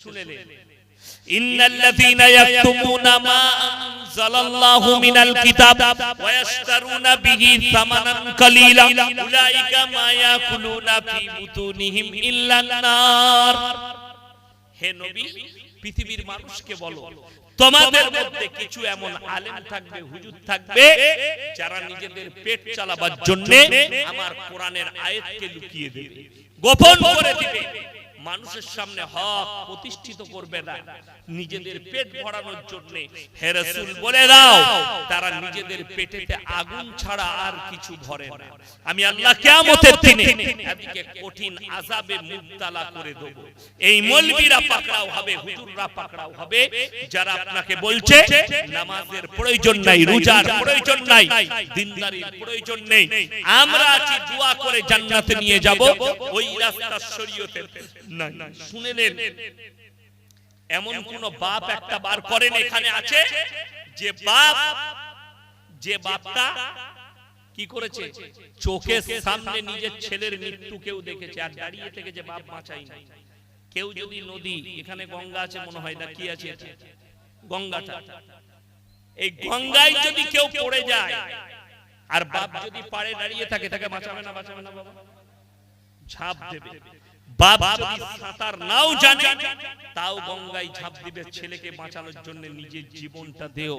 শুনে নেন إن الذين يكتمون ما أنزل الله من الكتاب ويشترون به ثمنا قليلا أولئك ما يأكلون في بطونهم إلا النار হে নবী পৃথিবীর মানুষকে বলো তোমাদের মধ্যে কিছু এমন আলেম থাকবে হুজুর থাকবে যারা নিজেদের পেট চালাবার জন্য আমার কোরআনের আয়াতকে লুকিয়ে দেবে গোপন করে দিবে মানুষের সামনে হক প্রতিষ্ঠিত করবে না। নিজেদের পেট ভরানোর জন্য হে রাসূল, বলে দাও, তারা নিজেদের পেটেতে আগুন ছাড়া আর কিছু ভরে না। আমি আল্লাহ কিয়ামতের দিনে এদিকে কঠিন আযাবে মুবতালা করে দেব। এই মলবিরা পাকড়াও হবে, হুজুররা পাকড়াও হবে। যারা আপনাকে বলছে, নামাজের প্রয়োজন নাই, রোজার প্রয়োজন নাই, দিনদারির প্রয়োজন নেই, আমরা আছি, দোয়া করে জান্নাতে নিয়ে যাব। ওই রাস্তা শরীয়তের নাই। শুনে নেন। এমন কোন বাপ একটা বার করেন এখানে আছে যে বাপ যে বাপটা কি করেছে? চোখের সামনে নিজের ছেলের মৃত্যু কেউ দেখেছে আর দাঁড়িয়ে থেকে যে বাপ বাঁচাই নাই কেউ যদি নদী এখানে গঙ্গা আছে মনে হয় না কি আছে? গঙ্গাটা। এই গঙ্গায় যদি কেউ পড়ে যায় আর বাপ যদি পাড়ে দাঁড়িয়ে থাকে তাকে বাঁচাবে না বাঁচাবে না বাবা ঝাঁপ দেবে। বাপ যদি সাঁতার নাও জানে তাও গঙ্গায় ঝাঁপ দিবে ছেলেকে বাঁচানোর জন্য নিজের জীবনটা দেও।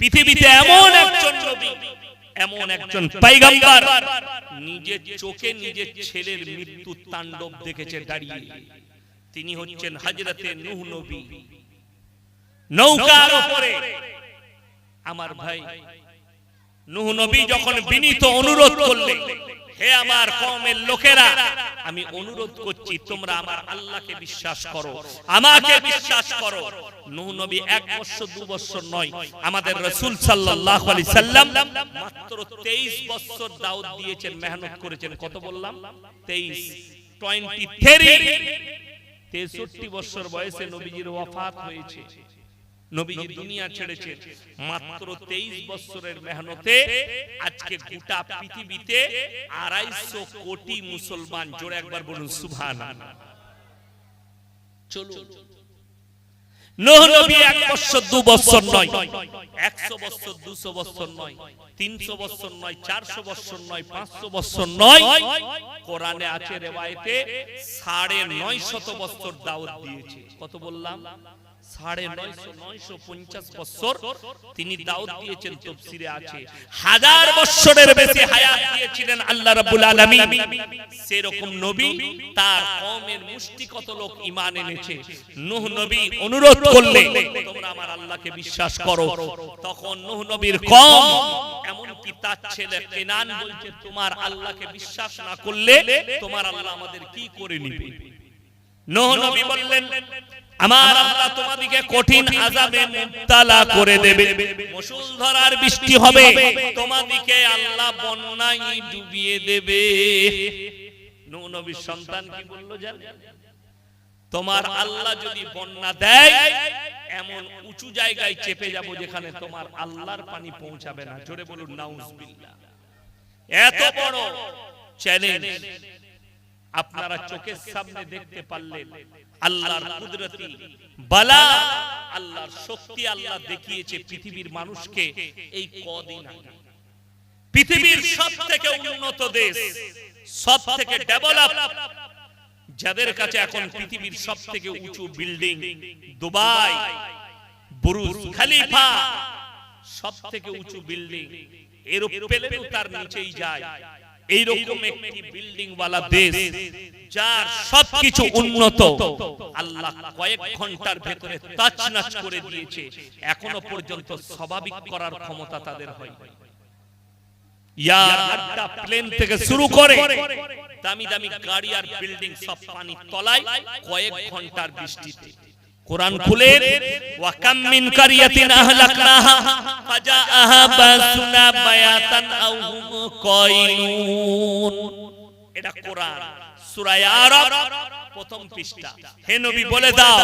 পৃথিবীতে এমন একজন নবী এমন একজন পাইগাম্বার নিজের চোখে নিজের ছেলের মৃত্যু তাণ্ডব দেখেছে দাঁড়িয়ে। তিনি হচ্ছেন হাজরতে নূহ নবী। নৌকার উপরে আমার ভাই নূহ নবী যখন বিনীত অনুরোধ করলেন হে আমার কওমের লোকেরা, আমি অনুরোধ করছি, তোমরা আমার আল্লাহকে বিশ্বাস করো, আমাকে বিশ্বাস করো। নবী এক বছর, দু বছর নয়, আমাদের সাল্লাম মাত্র 23 বছর দিয়েছেন, মেহনত করেছেন। কত বললাম? 23 23 63 বছর বয়সে নবীজির ওয়াফাত হয়েছে। নবীজি দুনিয়া ছেড়েছেন মাত্র তেইশ বছরের মেহনতে আজকে গোটা পৃথিবীতে আড়াইশো কোটি মুসলমান। জোরে একবার বলুন সুভান চলুন। নোহ নবী এক বছর দু বছর নয় একশো বছর দুশো বছর নয় তিনশো বছর নয় চারশো বছর নয় পাঁচশো বছর নয়। কোরআনে আছে রেওয়ায়তে সাড়ে নয় শত বছর দাওয়াত দিয়েছে। কত বললাম? সাড়ে নয়শো নয়শো পঞ্চাশ বছর তিনি দাউদ দিয়েছেন তফসিরে আছে হাজার বছরের বেশি হায়াত দিয়েছিলেন আল্লাহ রাব্বুল আলামিন। সেরকম নবী তার কওমের মুষ্টি কত লোক ঈমান এনেছে। নূহ নবী অনুরোধ করলে তোমরা আমার আল্লাহকে বিশ্বাস করো। তখন নূহ নবীর কওম এমন কি তার ছেলে কেনান বলছে তোমার আল্লাহকে বিশ্বাস না করলে তোমার আল্লাহ আমাদের কি করে নিবে? নূহ নবী বললেন আমার আল্লাহ কঠিন আযাবে করে দেবে। বৃষ্টি হবে আল্লাহ বন্যায় ডুবিয়ে দেবে। নূহ নবীর সন্তান কি বলল জানেন তোমার আল্লাহ যদি বন্যা দেয়, এমন উঁচু জায়গায় চেপে যাব যেখানে তোমার আল্লাহর পানি পৌঁছাবে না। জোরে বলুন, নাউজুবিল্লাহ। এত বড় চ্যালেঞ্জ আপনারা চোখের সামনে দেখতে পারলেন। আল্লাহর কুদরতি বালা আল্লাহর শক্তি আল্লাহ দেখিয়েছে পৃথিবীর মানুষকে এই কদিন পৃথিবীর সব থেকে উন্নত দেশ সব থেকে ডেভেলপ যাদের কাছে এখন পৃথিবীর সব থেকে উঁচু বিল্ডিং দুবাই বুরুজ খালিফা সব থেকে উঁচু বিল্ডিং এরোপ্লেনও তার নিচেই যায়। এইরকম একটি বিল্ডিং ওয়ালা দেশ যার সবকিছু উন্নত। আল্লাহ কয়েক ঘণ্টার ভেতরে তাচনাচ করে দিয়েছে। এখনও পর্যন্ত স্বাভাবিক করার ক্ষমতা তাদের হয়। ইয়ার আড্ডা প্লেন থেকে শুরু করে দামি দামি গাড়ি আর বিল্ডিং সব পানি তলায় কয়েক ঘণ্টার বৃষ্টিতে। কোরআন খুলে ওয়া কাম মিন কারিয়াতিন আহলাকনাহা, ফাজাআহা বাসুনা বায়াতান আও হুম এটা কোরআন। সূরা আরব প্রথম পৃষ্ঠা। হে নবী, বলে দাও,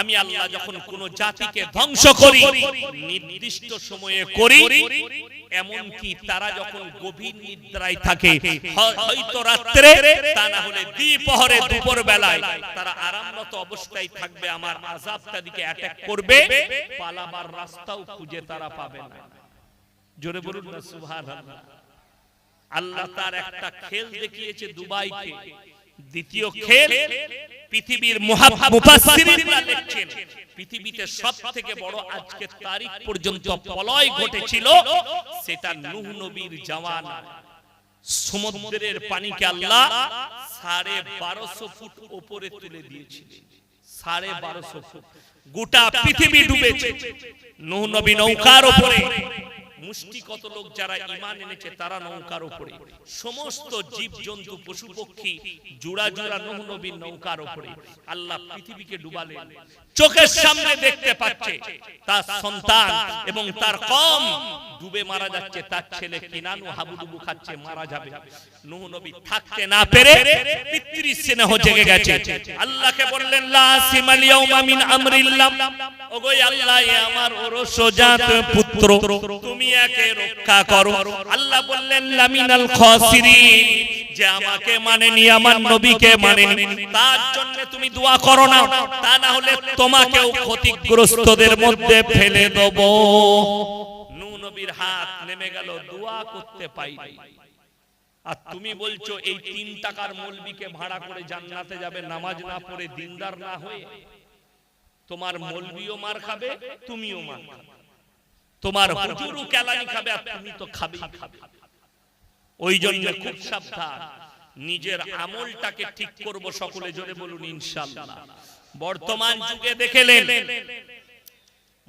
আমি আল্লাহ যখন কোন জাতিকে ধ্বংস করি, নির্দিষ্ট সময়ে করি এমনকি তারা যখন গভীর নিদ্রায় থাকে হয়তো রাত্রে তা না হলে দ্বিপহরে দুপুর বেলায় তারা আরামরত অবস্থায় থাকবে আমার আজাব তাদেরকে অ্যাটাক করবে। পালাবার রাস্তাও খুঁজে তারা পাবে না। জোরে বলুন না সুবহানাল্লাহ। আল্লাহ তার একটা খেল দেখিয়েছে দুবাইকে। দ্বিতীয় খেল পৃথিবীর মুফাসসিরিনরা লিখছেন পৃথিবীতে সব থেকে বড় আজকে তারিখ পর্যন্ত প্রলয় ঘটেছিল সেটা নূহ নবীর জামানা সমুদ্রের পানিকে আল্লাহ সাড়ে বারোশো ফুট উপরে তুলে দিয়েছিলেন। সাড়ে বারোশো ফুট। গোটা পৃথিবী ডুবেছে। নূহ নবী নৌকার উপরে মুষ্টি কত লোক যারা ইমান এনেছে, তারা নৌকার উপরে। সমস্ত জীব জন্তু পশু পক্ষী জোড়া জোড়া নূহ নবীর নৌকার উপরে। আল্লাহ পৃথিবীকে ডুবালেন চোখের সামনে দেখতে পাচ্ছে তার সন্তান এবং তার কম। ডুবে মারা যাচ্ছে তার ছেলে কিনানু, হাবুডুবু খাচ্ছে, মারা যাবে। নূহ নবী থাকতে না পেরে পিতৃ স্নেহ জেগে গেছে। আল্লাহকে বললেন, লা সিমাল ইয়াউমা মিন আমরিল্লাহ। ওগো আল্লাহ আমার ওরসজাত পুত্র। তুমি একে রক্ষা করো। আল্লাহ বললেন, লামিনাল খাসিরিন যে আমাকে মানেনি, আমার নবীকে মানেনি। তার জন্য তুমি দোয়া করো না, তা না হলে তোমাকেও ক্ষতিগ্রস্তদের মধ্যে ফেলে দেব। নূহ নবীর হাত নেমে গেল, দোয়া করতে পাইনি আর তুমি বলছো, এই তিন টাকার মৌলবিকে ভাড়া করে জান্নাতে যাবে, নামাজ না পড়ে দিনদার না হয়ে? তোমার মৌলবিও মার খাবে, তুমিও মার খাবে। তোমার হুজুরও কেলানি খাবে আর তুমি তো খাবেই। খাবে ওই জন্য খুব সাবধান। নিজের আমলটাকে ঠিক করব সকলে জোরে বলুন ইনশাআল্লাহ বর্তমান যুগে দেখেলেন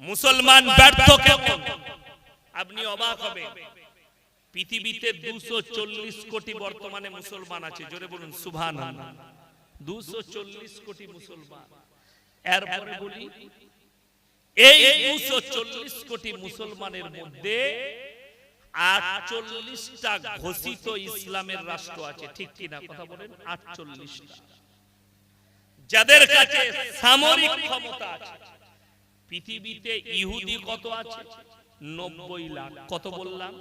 মুসলমান ব্যর্থ কেমন? আপনি অবাক হবে পৃথিবীতে দুশো চল্লিশ কোটি বর্তমানে মুসলমান আছে। জোরে বলুন সুভান দুশো চল্লিশ কোটি মুসলমান। এরপরে বলি এই দুশো চল্লিশ কোটি মুসলমানের মধ্যে আটচল্লিশটা ঘোষিত ইসলামের রাষ্ট্র আছে। ঠিক কিনা কথা বলেন, আটচল্লিশটা। যাদের কাছে সামরিক ক্ষমতা আছে, পৃথিবীতে ইহুদি কত আছে? নব্বই লাখ। কত বললাম?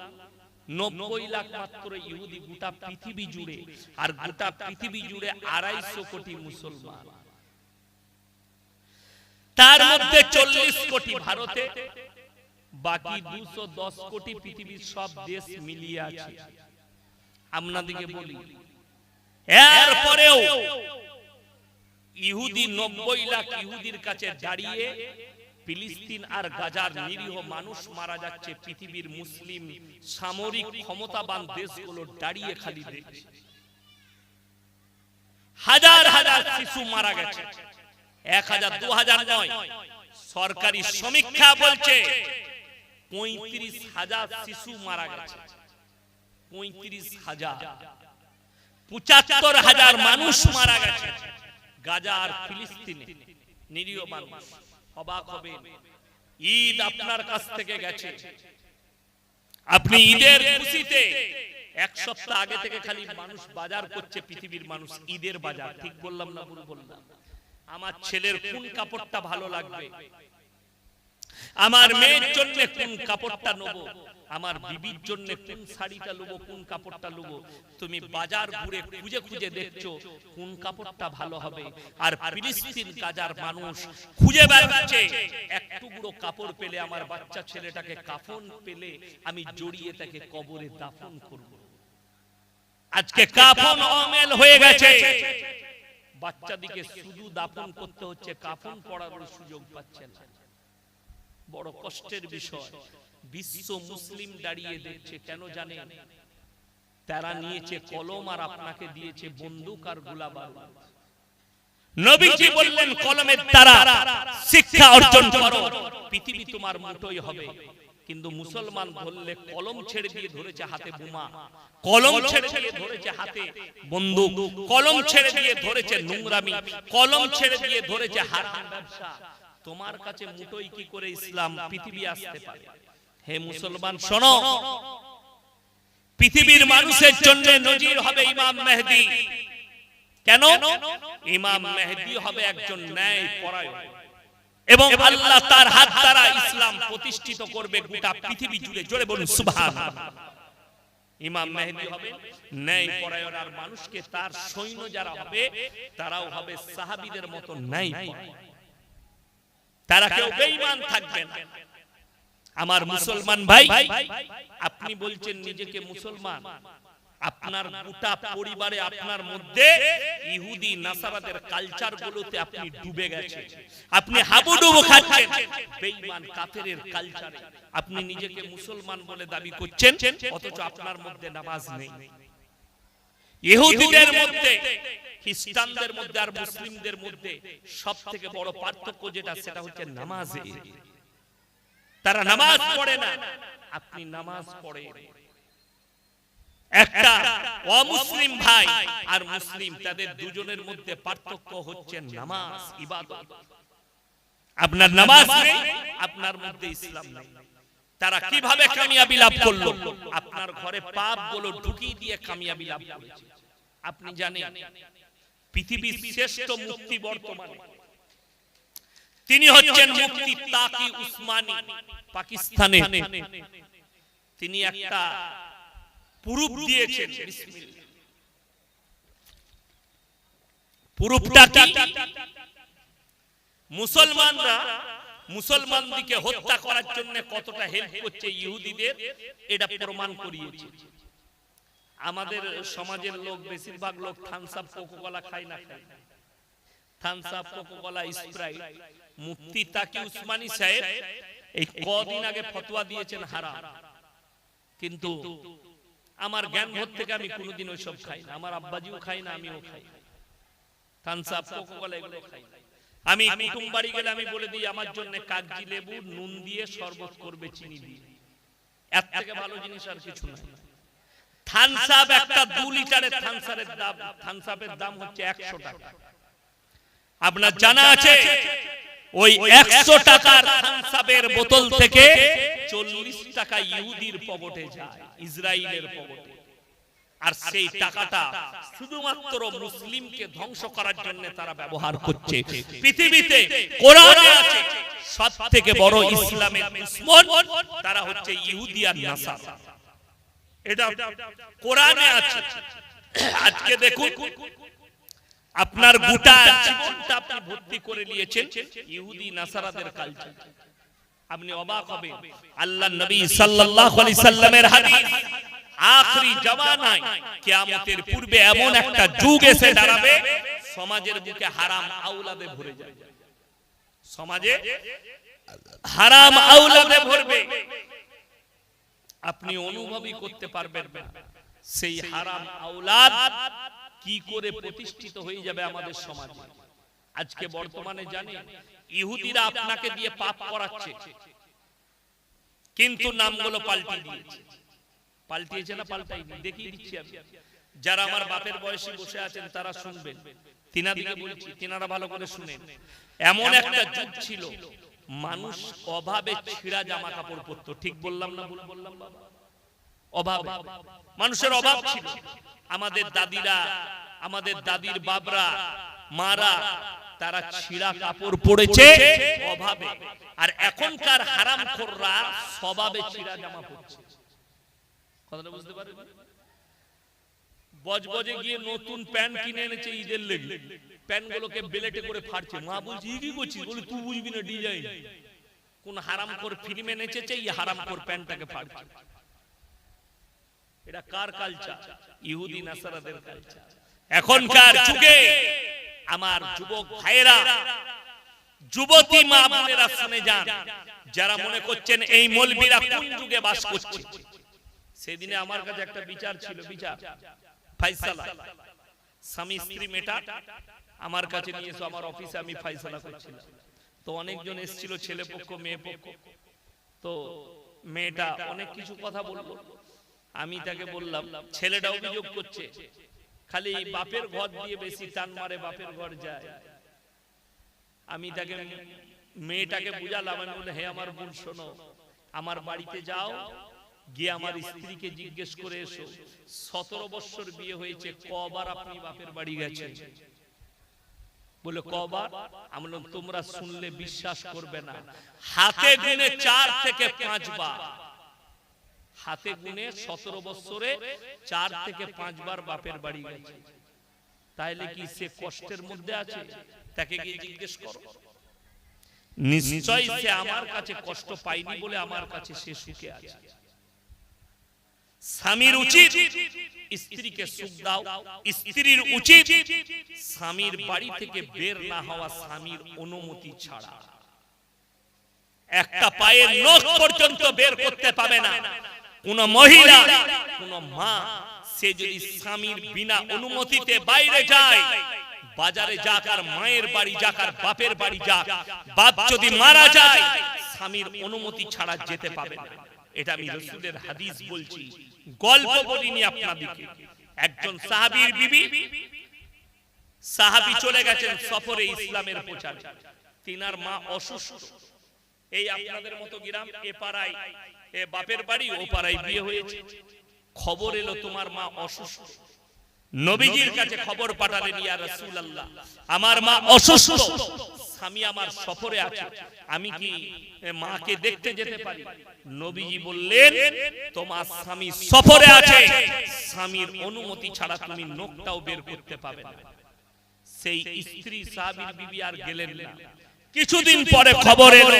নব্বই লাখ মাত্র ইহুদি গোটা পৃথিবী জুড়ে, আর গোটা পৃথিবী জুড়ে আড়াইশো কোটি মুসলমান। তার মধ্যে চল্লিশ কোটি ভারতে বাকি দুশো দশ কোটি পৃথিবীর সব দেশ মিলিয়ে আছে। আপনাদিকে বলি এরপরেও ইহুদি নব্বই লাখ ইহুদির কাছে দাঁড়িয়ে ফিলিস্তিন আর গাজার নিরীহ মানুষ মারা যাচ্ছে পৃথিবীর মুসলিম সামরিক ক্ষমতাবান দেশগুলো দাঁড়িয়ে খালি দেখছে হাজার হাজার শিশু মারা গেছে। এক হাজার, দু হাজার নয়। সরকারি সমীক্ষা বলছে পঁয়ত্রিশ হাজার শিশু মারা গেছে। পঁয়ত্রিশ হাজার। পঁচাত্তর হাজার মানুষ মারা গেছে। ফিলিস্তিনে। নিরীহ মানুষ। অবাক হবে ঈদ আপনার কাছ থেকে গেছে। আপনি ঈদের খুশিতে এক সপ্তাহ আগে থেকে খালি মানুষ বাজার করছে, পৃথিবীর মানুষ। ঈদের বাজার। ঠিক বললাম না আমার ছেলের কোন কাপড়টা ভালো লাগবে। আমার মেয়ের জন্য কোন কাপড়টা নেব। আমার বিবির জন্য কোন শাড়িটা নেব কোন কাপড়টা নেব। তুমি বাজার ঘুরে খুঁজে খুঁজে দেখছ কোন কাপড়টা ভালো হবে। আর ফিলিস্তিন গাজার মানুষ খুঁজে বেড়াচ্ছে। এক টুকরো কাপড় পেলে আমার বাচ্চা ছেলেটাকে কাফন পেলে আমি জড়িয়ে তাকে কবরে দাফন করব। আজকে কাফন অমেল হয়ে গেছে। বাচ্চাদিকে শুধু দাফন করতে হচ্ছে, কাফন পড়ানোর সুযোগ পাচ্ছে না। বড় কষ্টের বিষয়, বিশ্ব মুসলিম দাঁড়িয়ে দেখছে, কেন জানেন তারা নিয়েছে কলম আর আপনাকে দিয়েছে বন্দুক আর গোলাবারুদ। নবীজি বললেন, কলমের দ্বারা শিক্ষা অর্জন করো, পৃথিবী তোমার মুঠোই হবে। কিন্তু মুসলমান ধরলে কলম ছেড়ে দিয়ে ধরেছে হাতে বোমা। কলম ছেড়ে দিয়ে ধরেছে হাতে বন্দুক। কলম ছেড়ে দিয়ে ধরেছে নোংরামি। কলম ছেড়ে দিয়ে ধরেছে ব্যবসা। তোমার কাছে মুঠোই কি করে ইসলাম? পৃথিবী আসতে পারে। হে মুসলমান শোনো। পৃথিবীর মানুষের জন্য নজির হবে ইমাম মেহদি। কেন? ইমাম মেহদি হবে একজন ন্যায় পরায়ণ এবং আল্লাহ তার হাত দ্বারা ইসলাম প্রতিষ্ঠিত করবে গোটা পৃথিবী জুড়ে জোরে বলুন সুবহান ইমাম মেহেদী হবে ন্যায় পরায়ণ আর মানুষকে তার সৈন্য যারা হবে তারাও হবে সাহাবীদের মতো ন্যায়। তারা কেউ বেঈমান থাকবে না। আমার মুসলমান ভাই আপনি বলছেন নিজেকে মুসলমান। আপনার গোটা পরিবারে আপনার মধ্যে ইহুদি নাসারাদের কালচার গুলোতে আপনি ডুবে গেছেন। আপনি হাবুডুবু খাচ্ছেন। বেঈমান কাফেরের কালচারে। আপনি নিজেকে মুসলমান বলে দাবি করছেন। অথচ আপনার মধ্যে নামাজ নেই। ইহুদিদের মধ্যে খ্রিস্টানদের মধ্যে আর মুসলিমদের মধ্যে সব থেকে বড় পার্থক্য যেটা সেটা হচ্ছে নামাজে। তারা নামাজ পড়ে না। আপনি নামাজ পড়ে। একটা অমুসলিম ভাই আর মুসলিম তাদের দুজনের মধ্যে পার্থক্য হচ্ছে নামাজ ইবাদত। আপনার নামাজ নেই আপনার মধ্যে ইসলাম নেই। তারা কীভাবে কামিয়াবি লাভ করল? আপনার ঘরে পাপগুলো ঢুকিয়ে দিয়ে কামিয়াবি লাভ করেছে। আপনি জানেন পৃথিবীর শ্রেষ্ঠ মুক্তি বর্তমানে। তিনি হচ্ছেন মুফতি তাকি উসমানী পাকিস্তানে তিনি একটা প্রুফ দিয়েছেন। কি? মুসলমানরা মুসলমানদিকে হত্যা করার জন্য কতটা হেল্প করছে ইহুদিদের এটা প্রমাণ করিয়েছে। আমাদের সমাজের লোক বেশিরভাগ লোক থামস আপ কোকোকলা খায় না খায়। Thums Up Coca Cola Sprite মুফতি তাকি উসমানী সাহেব এই কদিন আগে ফতোয়া দিয়েছেন হারাম। কিন্তু আমার জ্ঞান ভোর থেকে আমি কোনোদিন ওইসব খাই না। আমার আব্বাজিও খাই না আমিও খাই থামস আপ কোকোকলা এগুলো খাই না। আমি কুটুম বাড়ি গেলে আমি বলে দিই আমার জন্য কাগজি লেবু নুন দিয়ে শরবত করবে চিনি দিয়ে। এর থেকে ভালো জিনিস আর কিছু নাই। থামস আপ একটা দু লিটারের থামসারের দাম। থামস আপের দাম হচ্ছে একশো টাকা। আপনার জানা আছে? ওই একশো টাকার থামসাপের বোতল থেকে চল্লিশ টাকা ইহুদির পকেটে যায় ইসরায়েলের পকেটে। আর সেই টাকাটা শুধুমাত্র মুসলিমকে ধ্বংস করার জন্য তারা ব্যবহার করছে। পৃথিবীতে কোরআনে আছে সব থেকে বড় ইসলামের দুশ্মন তারা হচ্ছে ইহুদি আর নাসারা। এটা কোরআনে আছে। আজকে দেখুন আপনার গোটা জীবনটা আপনি ভর্তি করে নিয়েছেন ইহুদি নাসারাদের কালচার আপনি অবাক হবেন। আল্লাহ নবী সাল্লাল্লাহু আলাইহি সাল্লামের হাদিস আখরি জামানায় কিয়ামতের পূর্বে এমন একটা যুগ এসে দাঁড়াবে সমাজের বুকে হারাম আওলাদে ভরে যাবে। সমাজে হারাম আওলাদে ভরবে। আপনি অনুভবই করতে পারবেন না। সেই হারাম আওলাদ কি করে প্রতিষ্ঠিত হয়ে যাবে আমাদের সমাজে? আজকে বর্তমানে জানি ইহুদিরা আপনাকে দিয়ে পাপ করাচ্ছে। কিন্তু নামগুলো পাল্টে দিয়েছে। পাল্টিয়েছে না পাল্টাইনি দেখিয়ে দিচ্ছি আমি। যারা আমার বাপের বয়সে বসে আছেন তারা শুনবেন। তিনাদিকে বলছি তিনারা ভালো করে শুনেন। এমন একটা যুগ ছিল। মানুষ অভাবে ছিঁড়া জামা কাপড় পরতো। ঠিক বললাম না ভুল বললাম বাবা। অভাবে। মানুষের অভাব ছিল। আমাদের দাদিরা আমাদের দাদির বাবরা মারা তারা ছিঁড়া কাপড় পরেছে অভাবে। আর এখনকার হারাম খোররা স্বভাবে ছিঁড়া জামা পরছে। কথাটা বুঝতে পারেন বজবজে গিয়ে নতুন প্যান্ট কিনে এনেছে ঈদের লেগে। প্যান্ট গুলোকে বেলেটে করে ফাড়ছে মা বলছে "ই কি করছিস বলে তুই বুঝবি না ডিজাইন? কোন হারাম কর ফিল্ম এনেছে এই হারাম কর প্যান্টটাকে ফাড়ছে এটা কার কালচার ইহুদি নাসারাদের কালচার এখনকার যুগে আমার যুবক ভাইয়েরা যুবতী মা বোনেরা শুনে যান যারা মনে করছেন এই মলবিরা কোন যুগে বাস করছে? সেদিনে আমার কাছে একটা বিচার ছিল বিচার। ফাইসালা স্বামী স্ত্রী মেটা আমার কাছে নিয়ে এসো আমার অফিসে আমি ফাইসালা করছিলাম। তো অনেকজন এসেছিল ছেলে পক্ষ মেয়ে পক্ষ। তো মেয়েটা অনেক কিছু কথা বলল। আমি তাকে বললাম ছেলেটা অভিযোগ করছে। খালি বাপের ঘর দিয়ে বেশি টান মারে বাপের ঘর যায়। আমি তাকে মেয়েটাকে বুঝালাম আমি বলে হে আমার বোন শোনো আমার বাড়িতে যাও গিয়ে আমার স্ত্রীকে জিজ্ঞেস করে এসো। সতেরো বছর বিয়ে হয়েছে কবার আপনি বাপের বাড়ি গেছেন? বলে কবার? আমি তোমরা শুনলে বিশ্বাস করবে না। হাতে গুনে চার থেকে পাঁচবার হাতে গুনে সতেরো বছরে চার থেকে পাঁচবার বাপের বাড়ি গেছে। তাইলে কি সে কষ্টের মধ্যে আছে? তাকে গিয়ে জিজ্ঞেস করো। নিশ্চয় সে আমার কাছে কষ্ট পাইনি বলে আমার কাছে সে সুখে আছে। স্বামীর উচিত স্ত্রীকে সুখ দাও। স্ত্রীর উচিত স্বামীর বাড়ি থেকে বের না হওয়া স্বামীর অনুমতি ছাড়া। একটা পায়ের নখ পর্যন্ত বের করতে পাবে না। কোন মহিলা কোন মা সে যদি স্বামীর বিনা অনুমতিতে বাইরে যায় বাজারে যাক আর মায়ের বাড়ি যাক আর বাপের বাড়ি যাক বাপ যদি মারা যায় স্বামীর অনুমতি ছাড়া যেতে পাবে না। এটা আমি রসুলের হাদিস বলছি। গল্প বলিনি আপনাদেরকে। একজন সাহাবীর বিবি সাহাবী চলে গেছেন সফরে ইসলামের প্রচারে। তিনার মা অসুস্থ। এই আপনাদের মতো গ্রাম এ পাড়ায় বাপের বাড়ি, ও পাড়ায় বিয়ে হয়েছে। খবর এলো তোমার মা অসুস্থ। নবীজির কাছে খবর পাঠালেন, ইয়া রাসূলুল্লাহ, আমার মা অসুস্থ। স্বামী আমার সফরে আছে, আমি কি মাকে দেখতে যেতে পারি? নবীজি বললেন, তোমার স্বামী সফরে আছে, স্বামীর অনুমতি ছাড়া তুমি নখটাও বের করতে পাবে না। সেই স্ত্রী সাহাবীর বিবি আর গেলেন না। কিছুদিন পরে খবর এলো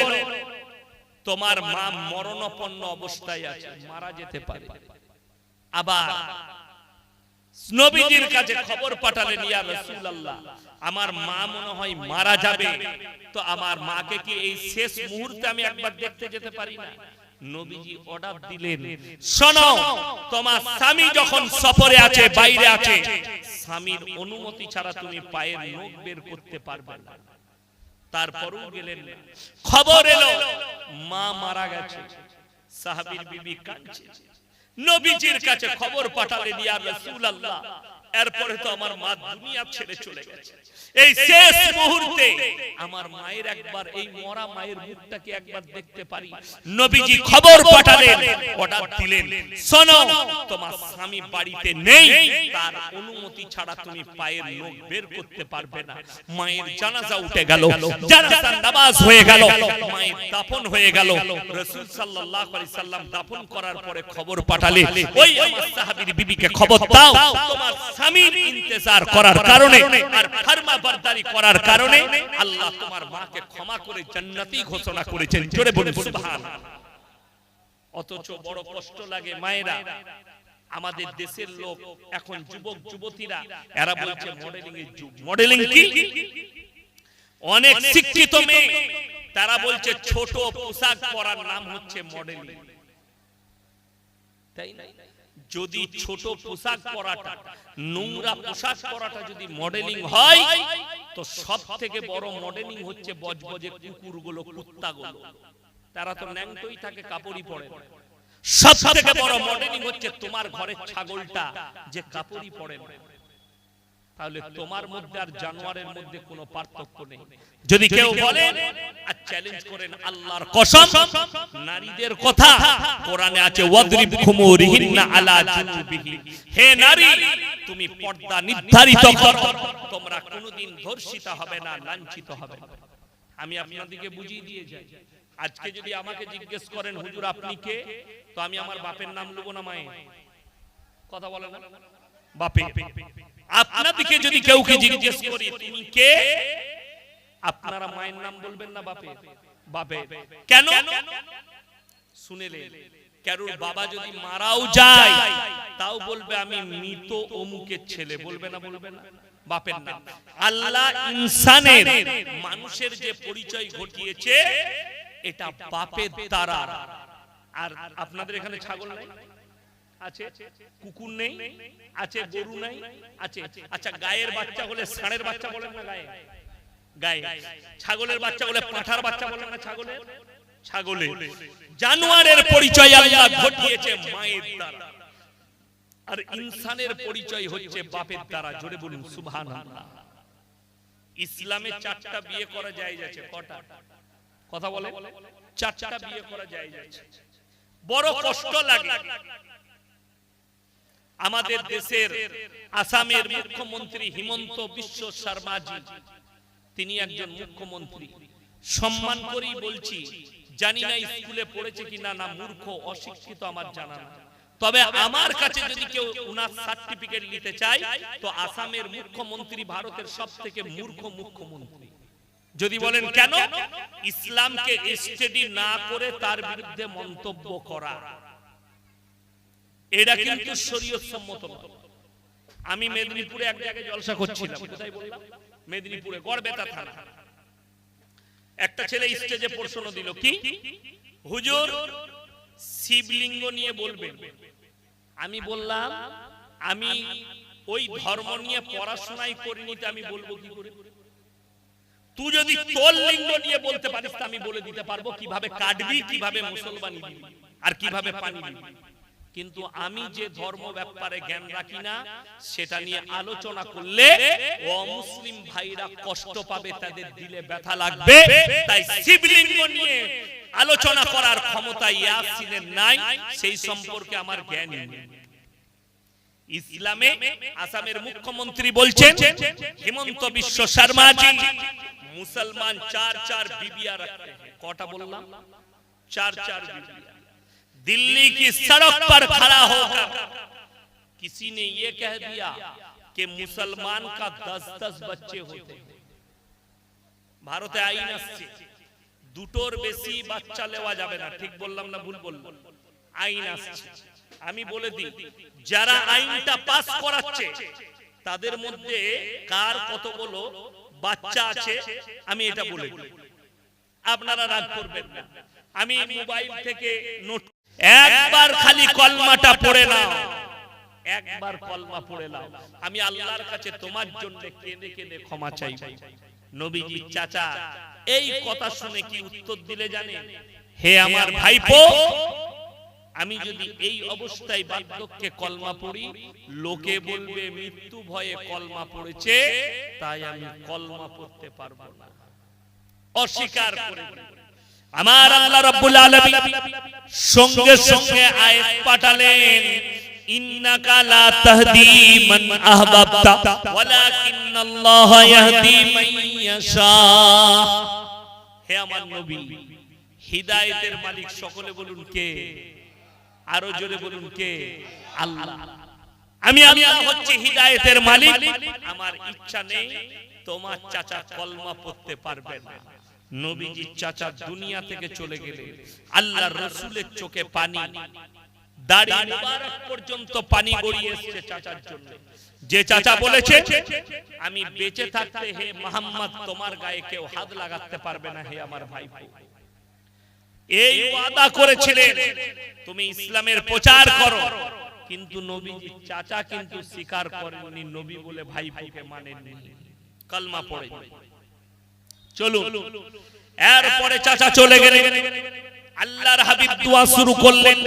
তোমার মা মরণপন্ন অবস্থায় আছে, মারা যেতে পারে। আবার নবীজির কাছে খবর পাঠালেন, ইয়া রাসূলুল্লাহ, আমার মা মনে হয় মারা যাবে। তো আমার মাকে কি এই শেষ মুহূর্তে আমি একবার দেখতে যেতে পারি না? নবীজি অর্ডার দিলেন, শোনো, তোমার স্বামী যখন সফরে আছে, বাইরে আছে, স্বামীর অনুমতি ছাড়া তুমি পায়ের নখ বের করতে পারবে না। তারপরও গেলেন খবর এলো, মা মারা গেছে। সাহাবীর বিবি কাঁদছে। নবীজির কাছে খবর পাঠালেন, ইয়া রাসূলুল্লাহ এরপরে তো আমার মা দুনিয়া ছেড়ে চলে গেছে। এই শেষ মুহূর্তে আমার মায়ের একবার এই মরা মায়ের মুখটাকে একবার দেখতে পারি। নবীজি খবর পাঠালেন অর্ডার দিলেন শোনো তোমার স্বামী বাড়িতে নেই তার অনুমতি ছাড়া তুমি পায়ের নখ বের করতে পারবে না। মায়ের জানাজা উঠে গেল জানাজার নামাজ হয়ে গেল। দাফন হয়ে গেল। রাসূল সাল্লাল্লাহু আলাইহি সাল্লাম দাফন করার পরে খবর পাঠালে ওই আমার সাহাবীর বিবিকে খবর দাও। তোমার স্বামীর ইন্তজার করার কারণে আর ফরমা বরদারি করার কারণে আল্লাহ তোমার মাকে ক্ষমা করে জান্নাতি ঘোষণা করেছেন। জোরে বলুন সুবহানাল্লাহ অথচ বড় কষ্ট লাগে মায়েরা। আমাদের দেশের লোক এখন যুবক যুবতীরা এরা বলছে মডেলিং এর যুগ। মডেলিং কি অনেক শিক্ষিত মেয়ে। তারা বলছে, ছোট পোশাক পরার নাম হচ্ছে মডেলিং তাই না যদি ছোট পোশাক পরাটা, নোংরা পোশাক পরাটা যদি মডেলিং হয়, তো সব থেকে বড় মডেলিং হচ্ছে বজবজে কুকুরগুলো, কুত্তাগুলো তারা তো ন্যাংটোই থাকে, কাপড়ই পরে। সব থেকে বড় মডেলিং হচ্ছে তোমার ঘরের ছাগলটা যে কাপড়ই পরে না। তাহলে তোমার মধ্যে আর জানোয়ারের মধ্যে কোনো পার্থক্য নেই। যদি কেউ বলে আর চ্যালেঞ্জ করেন আল্লাহর কসম নারীদের কথা কোরআনে আছে ওয়াদরিব খুমুরিহিন্না আলা জুনুবিহি। হে নারী তুমি পর্দা নির্ধারিত করো। তোমরা কোনোদিন ধর্ষিত হবে না লাঞ্ছিত হবে। না আমি আপনাদেরকে বুঝিয়ে দিয়ে যাই। আজকে যদি আমাকে জিজ্ঞেস করেন হুজুর আপনি কে? তো আমি আমার বাপের নাম নেব না মায়ের। কথা বলে না? বাপে আপনাদেরকে যদি কেউ কে জিজ্ঞেস করি তুমি কে? আপনারা মায়ের নাম বলবেন না বাপে। বাপে। কেন? শুনেলে কারোর বাবা যদি মারাও যায় তাও বলবে আমি মৃত অমুকের ছেলে বলবে না বলবে না বাপের নাম। আল্লাহ ইনসানের মানুষের যে পরিচয় ঘটিয়েছে এটা বাপের দ্বারা। আর আপনাদের এখানে ছাগল নাই? আছে, কুকুর নেই, আছে গরু নাই, আছে আচ্ছা গায়ের বাচ্চা হলে ষাঁড়ের বাচ্চা বলেন না গায়ে? গায়ে। ছাগলের বাচ্চা বলে পাঁঠার বাচ্চা বলেন না ছাগলের? ছাগলে। জানোয়ারের পরিচয় আল্লাহ ঘটিয়েছে মায়ের দ্বারা। আর ইনসানের পরিচয় হচ্ছে বাপের দ্বারা, জোরে বলুন, সুবহানাল্লাহ। ইসলামে চারটা বিয়ে করা যায় যাচ্ছে, কটা? কথা বলে চারটা বিয়ে করা যায় যাচ্ছে। বড় কষ্ট লাগে। আমাদের দেশের আসামের মুখ্যমন্ত্রী হিমন্ত বিশ্ব শর্মাজি তিনি একজন মুখ্যমন্ত্রী। সম্মান করেই বলছি জানি না স্কুলে পড়েছে কিনা না মূর্খ অশিক্ষিত আমার জানা না। তবে আমার কাছে যদি কেউ উনার সার্টিফিকেট নিতে চায় তো আসামের মুখ্যমন্ত্রী ভারতের সব থেকে মূর্খ মুখ্যমন্ত্রী। যদি বলেন কেন? ইসলামকে স্টাডি না করে তার বিরুদ্ধে মন্তব্য করা। এটা কিন্তু শরীয়ত সম্মত। আমি মেদিনীপুরে এক জায়গায় জলসা করছিলাম। কোথায় বললাম? মেদিনীপুরে গড়বেতা থানা। একটা ছেলে স্টেজে প্রশ্ন দিল কি? হুজুর শিবলিঙ্গ নিয়ে বলবেন। আমি বললাম আমি ওই ধর্ম নিয়ে পড়াশোনাই করিনি তো আমি বলব কি করে? তুই যদি তোর লিঙ্গ নিয়ে বলতে পারিস আমি বলে দিতে পারব কীভাবে কাটবি কীভাবে মুসলমানি দিবি আর কীভাবে পানি দিবি? কিন্তু আমি যে ধর্ম ব্যাপারে জ্ঞান রাখি না সেটা নিয়ে আলোচনা করলে অমুসলিম ভাইরা কষ্ট পাবে তাদের দিলে ব্যথা লাগবে তাই শিবলিঙ্গ নিয়ে আলোচনা করার ক্ষমতা ইয়াসিনের নাই সেই সম্পর্কে আমার জ্ঞান নেই। ইসলামে আসামের মুখ্যমন্ত্রী বলছেন হিমন্ত বিশ্ব শর্মাজি মুসলমান চার চার বিবিয়া রাখতে কটা বললাম? চার চার বিবিয়া दिल्ली की सड़क पर खड़ा होकर किसी ने ये कह दिया कि मुसलमान का दस दस बच्चे होते हैं ভারতে আইন আসছে দুটোর বেশি বাচ্চা নেওয়া যাবে না ঠিক বললাম না ভুল বললাম আইন আসছে আমি বলে দিই যারা আইনটা পাস করাচ্ছে তাদের মধ্যে কার কতগুলো বাচ্চা আছে আমি এটা বলে দিই আপনারা রাগ করবেন না আমি মোবাইল থেকে নোট একবার খালি কলমাটা পড়ে নাও। একবার কলমা পড়ে নাও। আমি আল্লাহর কাছে তোমার জন্য কেঁদে কেঁদে ক্ষমা চাই নবীজি চাচা এই কথা শুনে কি উত্তর দিলে জানে? হে আমার ভাইপো আমি যদি এই অবস্থায় বার্ধক্যে কলমা পড়ি লোকে বলবে মৃত্যু ভয়ে কলমা পড়েছে তাই আমি কলমা পড়তে পারব না। অস্বীকার করে। আমার আল্লাহ রাব্বুল আলামিন সঙ্গে সঙ্গে আয়াত পাঠালেন, ইন্নাকা লা তাহদি মান আহবাবতা, ওয়ালাকিন্নাল্লাহ ইয়াহদি মান ইয়াশা। হে আমার নবী, হিদায়াতের মালিক সকলে বলুন কে? আরও জোরে বলুন কে? আল্লাহ। আমি আল্লাহ হচ্ছে হিদায়াতের মালিক। আমার ইচ্ছা নেই তোমার চাচা কলমা পড়তে পারবে না। নবীজির চাচা দুনিয়া থেকে চলে গেলে আল্লাহ রসুলের চোখে পানি। দাড়ি মুবারক পর্যন্ত পানি গড়িয়ে এসেছে চাচার জন্য। যে চাচা বলেছে আমি বেঁচে থাকতে হে মোহাম্মদ তোমার গায়ে কেউ হাত লাগাতে পারবে না হে আমার ভাই এই ওয়াদা করেছিলেন তুমি ইসলামের প্রচার করো। কিন্তু নবীজি চাচা কিন্তু স্বীকার করেননি নবী বলে ভাইপোকে মানেননি। কালমা পড়ে। চলুন। এরপরে চাচা চলে গেলেন। আল্লাহর হাবিব দোয়া শুরু করলেন।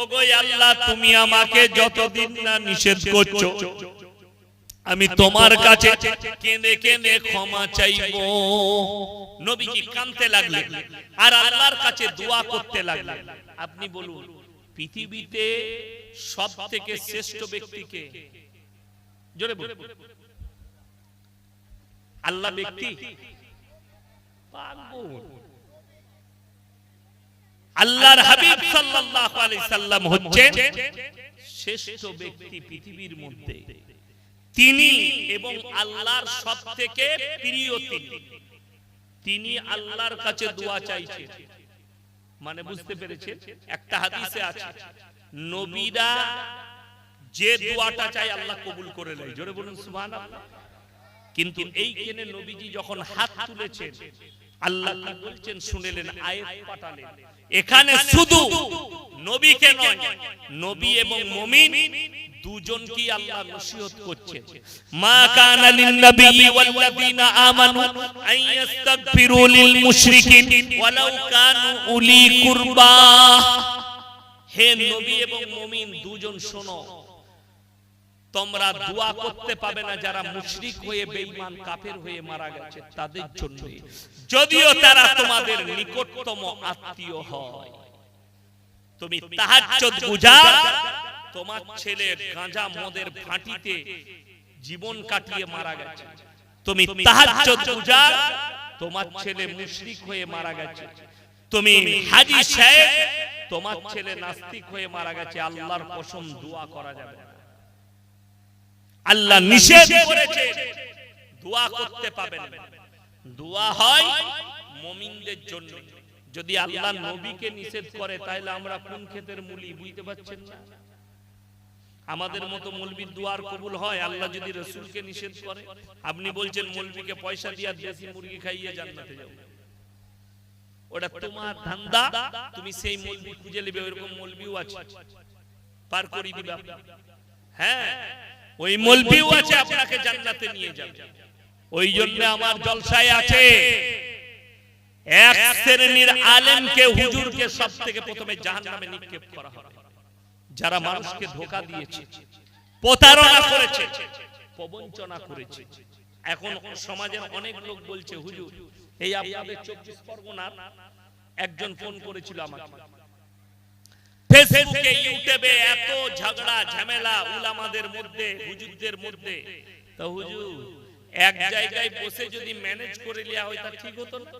ওগো আল্লাহ তুমি আমাকে যতদিন না নিষেধ করছ আমি তোমার কাছে কেঁদে কেঁদে ক্ষমা চাইব। নবীজি কাঁদতে লাগলেন। আর আল্লাহর কাছে দোয়া করতে লাগলেন। আপনি বলুন পৃথিবীতে সব থেকে শ্রেষ্ঠ ব্যক্তিকে জোরে বলুন। আল্লাহ ব্যক্তি। আল্লাহর হাবিব সাল্লাল্লাহু আলাইহি সাল্লাম হচ্ছেন শ্রেষ্ঠ ব্যক্তি পৃথিবীর মধ্যে। তিনি এবং আল্লাহর সব থেকে প্রিয় তিনি। তিনি। আল্লাহর কাছে দোয়া চাইছেন। মানে বুঝতে পেরেছেন? একটা হাদিসে আছে। নবীরা যে দোয়াটা চাই আল্লাহ কবুল করে নেয়। জোরে বলুন সুবহানাল্লাহ। কিন্তু এই কেনে নবীজি যখন হাত তুলেছেন আল্লাহ কি বলছেন শুনেলেন আয়াত পাঠালেন। এখানে শুধু নবীকে নয় নবী এবং মুমিন দুজনকে আল্লাহ নসিহত করছেন। মা কানা লিন নবী আমানু আন ইস্তাগফিরু লিল মুশরিকিন ওয়ালাউ কানু উলি কুরবা। হে নবী এবং মুমিন দুজন শোনো। তোমরা দোয়া করতে পাবে না যারা মুশরিক হয়ে বেঈমান কাফের হয়ে মারা গেছে তাদের জন্য। যদিও তারা তোমাদের নিকটতম আত্মীয় হয়। তুমি তাহাজ্জুদ গুজার, তোমার ছেলে গাঁজা মদের ভাটিতে জীবন কাটিয়ে মারা গেছে। তুমি তাহাজ্জুদ গুজার, তোমার ছেলে মুশরিক হয়ে মারা গেছে। তুমি হাজী সাহেব তোমার ছেলে নাস্তিক হয়ে মারা গেছে। আল্লাহর কসম দোয়া করা যাবে না। আল্লাহ নিষেধ করেছে, দোয়া করতে পাবেন না। দোয়া হয় মুমিনদের জন্য। যদি আল্লাহ নবীকে নিষেধ করে তাহলে আমরা কোন ক্ষেতের মূলি, বুঝতে পারছেন না? আমাদের মতো মৌলবীর দুয়ার কবুল হয়? আল্লাহ যদি রসুলকে নিষেধ করে, আপনি বলছেন মৌলবীকে পয়সা দিয়ে দেশি মুরগি খাইয়ে জান্নাতে যাও। ওটা তোমার ধান্দা, তুমি সেই মৌলবি খুঁজে নেবে, ওইরকম মৌলবিও আছে। পার করি দিবে হ্যাঁ ওই মৌলবিও আছে, আপনাকে জান্নাতে নিয়ে যাবে। ওই জন্য আমার জলসায় আছে। এক শ্রেণির আলেমকে হুজুরকে সব থেকে প্রথমে জাহান্নামে নিক্ষেপ করা হবে যারা মানুষকে ধোকা দিয়েছে প্রতারণা করেছে প্রবঞ্চনা করেছে। এখন সমাজের অনেক লোক বলছে হুজুর এই আপনাদের চব্বিশ পরগনার একজন ফোন করেছিল আমাকে। ফেসবুকে ইউটিউবে এত ঝগড়া ঝামেলা উলামাদের মধ্যে হুজুরদের মধ্যে। তো হুজুর এক জায়গায় বসে যদি ম্যানেজ করে নেওয়া হয়, তা ঠিক হতো না?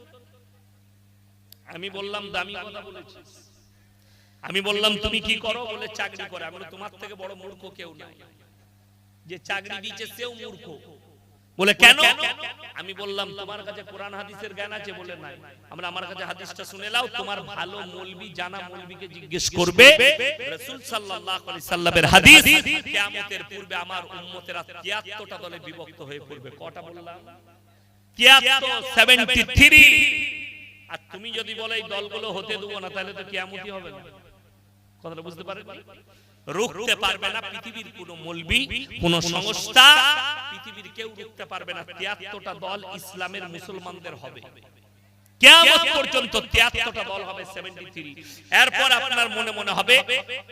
আমি বললাম, দামি কথা বলেছি আমি বললাম, তুমি কি করো? বলে, চাকরি করে। আমি তোমার থেকে বড় মূর্খ কেউ নাই। যে চাকরি দিয়েছে, সেও মূর্খ। বলে কেন? আমি বললাম তোমার কাছে কোরআন হাদিসের জ্ঞান আছে? বলে নাই। আমরা আমার কাছে হাদিসটা শুনে নাও তোমার ভালো মৌলবি জানা মৌলবিকে জিজ্ঞেস করবে রাসূল সাল্লাল্লাহু আলাইহি সাল্লামের হাদিস। কিয়ামতের পূর্বে আমার উম্মতেরা 73টা দলে বিভক্ত হয়ে পড়বে। কটা বললাম? 73 73 আর তুমি যদি বলে এই দলগুলো হতে দেবো না তাহলে তো কিয়ামতই হবে না। কথাটা বুঝতে পারেন রুখতে পারবে না পৃথিবীর কোন মলবি কোন সংস্থা পৃথিবীর কেউ রুখতে পারবে না। তিয়াত্তরটা দল ইসলামের মুসলমানদের হবে। কিয়ামত পর্যন্ত তিয়াত্তরটা দল হবে 73 এরপর আপনার মনে মনে হবে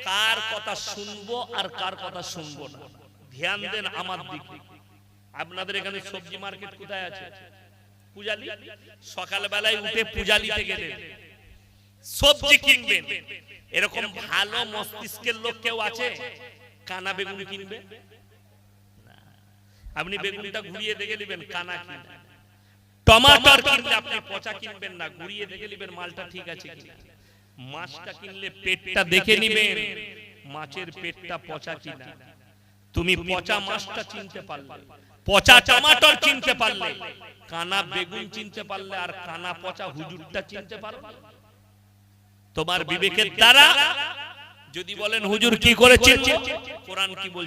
কার কথা শুনব আর কার কথা শুনব না? ধ্যান দেন আমার দিকে। আপনাদের এখানে সবজি মার্কেট কোথায় আছে? পূজালি? সকালবেলায় উঠে পূজালিতে গেলেন। সবজি কিনবেন। এরকম ভালো মস্তিষ্কের লোক কেউ আছে? কানা বেগুন কিনবে? আপনি বেগুনটা ঘুরিয়ে দেখে নেবেন কানা কিনা টমাটোর কিনলে আপনি পচা কিনবেন না ঘুরিয়ে দেখে নেবেন মালটা ঠিক আছে কিনা। মাছটা কিনলে পেটটা দেখে নিবেন মাছের পেটটা পচা কিনা। তুমি পচা মাছটা চিনতে পারলে। পচা টমাটোর চিনতে পারলে। কানা বেগুন চিনতে পারলে আর কানা পচা হুজুরটা চিনতে পারবে তোমার বিবেকের দ্বারা যদি বলেন হুজুর কি করে চিনবো কোরআন কি বলছে?